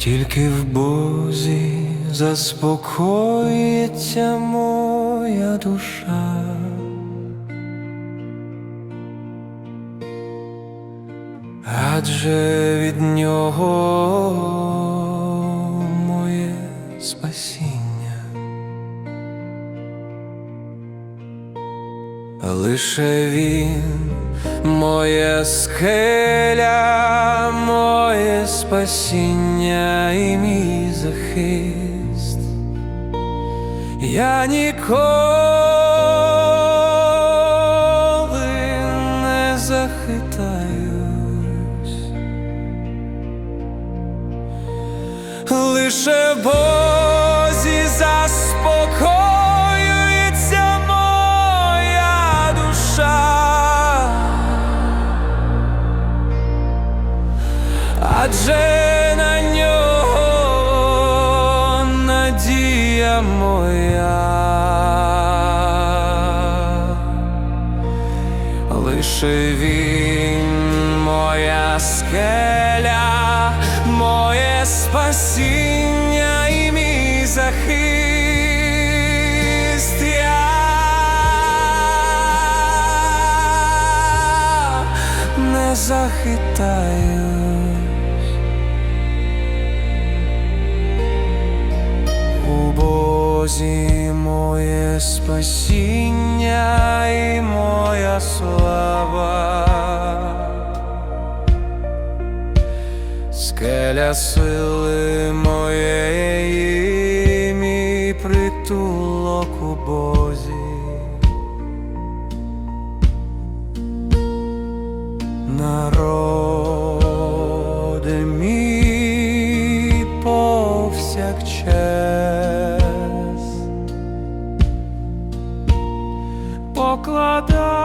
Тільки в Бозі заспокоїться моя душа. Адже від нього моє спасіння. Лише він, моє скеля, моє спасіння і мій захист. Я ніколи не захитаюсь, лише в Адже на нього надія моя, лише він моя скеля, моє спасіння і мій захист. Я спасіння і моя слава, скеля сили моєї, мій притулок у Бозі. Покладай